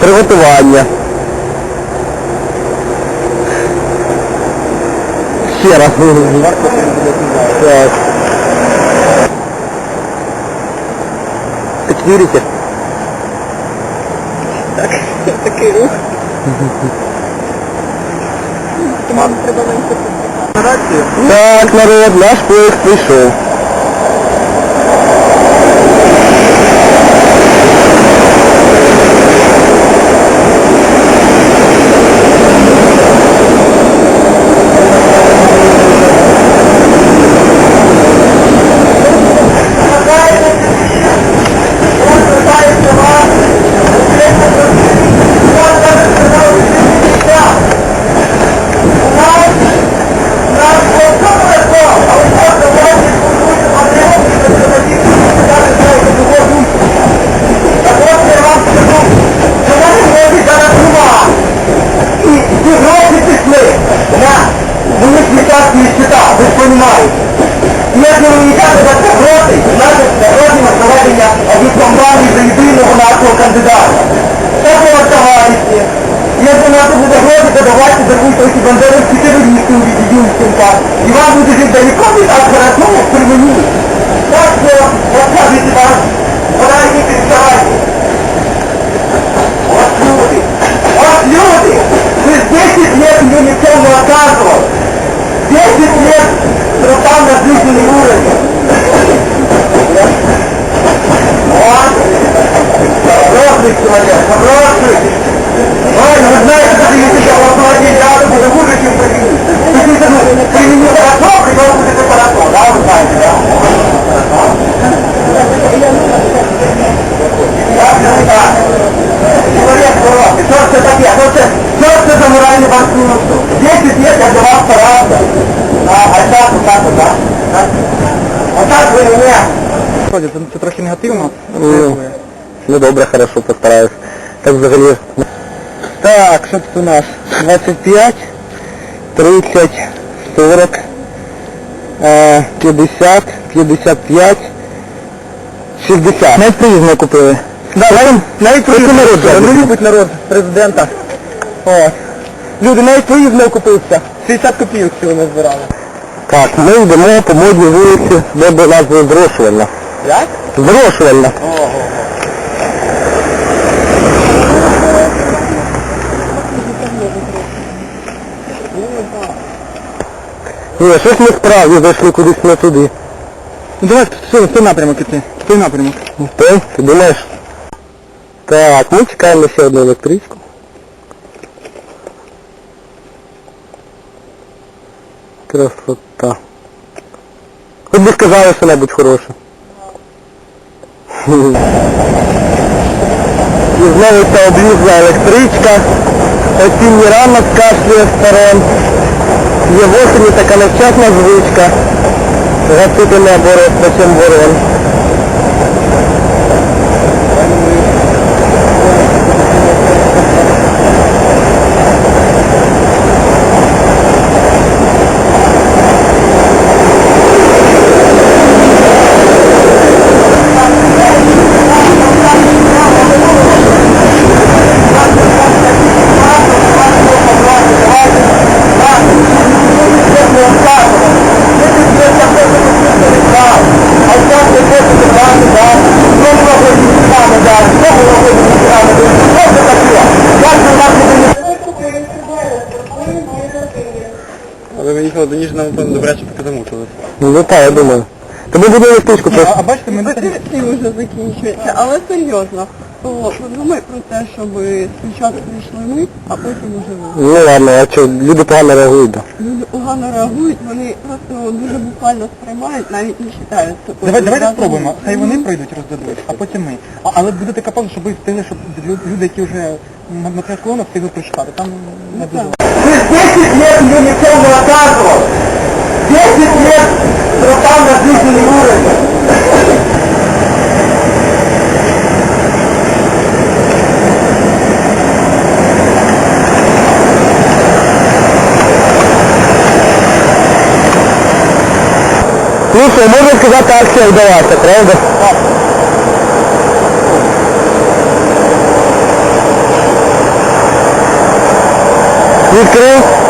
Приготування. Ще раз. Так. Так вірите? Такий рух. Вам треба менше Так, народ, наш поїзд прийшов. Кажете, за це гроші, значить це гроші на проведення компанії за єдиного нашого кандидата. Так ви розтовариші. Якщо надо буде гроші, то давайте даруйте ці бандеровські терористи у віді Юнченка. І вам буде жити далеко хорошо, як при мені. Так що, розказуйте вам, вона підставайте. Вот так. Це, це трохи негативно. Ну, ну добре, хорошо, постараюсь. Так взагалі. Так, що тут у нас? 25, 30, 40, е, 50, 55, 60. Навіть приїзд не купили. Да, навіть, навіть проїзд народ. Не любить народ президента. От. Люди, навіть проїзд не окупився. 60 копійок всього не збирали. Так, ми йдемо по модній вулиці, де до нас зрошувальна. Як? Зрошувальна. Ні, щось ми справді зайшли кудись не туди. Ну давай, все, в той напрямок іти. В той напрямок. Ти? Ти думаєш? Так, ми чекаємо ще одну електричку. Красота. Хоч би сказали що-небудь хороше. І знову ця облізла електричка. Осінній ранок кашлює з сторон. Є в осені така невчасна звичка. Гасити небо розпачем ворон. Але мені до ніж нам там добряче поки замучили. Ну так, я думаю. Тобі буде електричку просто. А бачите, ми Ти вже закінчується, але серйозно. То подумай про те, щоб спочатку прийшли ми, а потім уже ви. Ну ладно, а що, люди погано реагують. да. Люди погано реагують, вони просто дуже буквально сприймають, навіть не вважають. Давай, давайте спробуємо. Хай вони пройдуть, роздадуть, а потім ми. А, але буде така пауза, щоб ви встигли, щоб лю- люди, які вже на, на триатлонах встигли прочитати. Там не дуже. Вы 10 лет мне никто не оказывал. Слушай, можно сказать, акция удалась, правда? Открыл?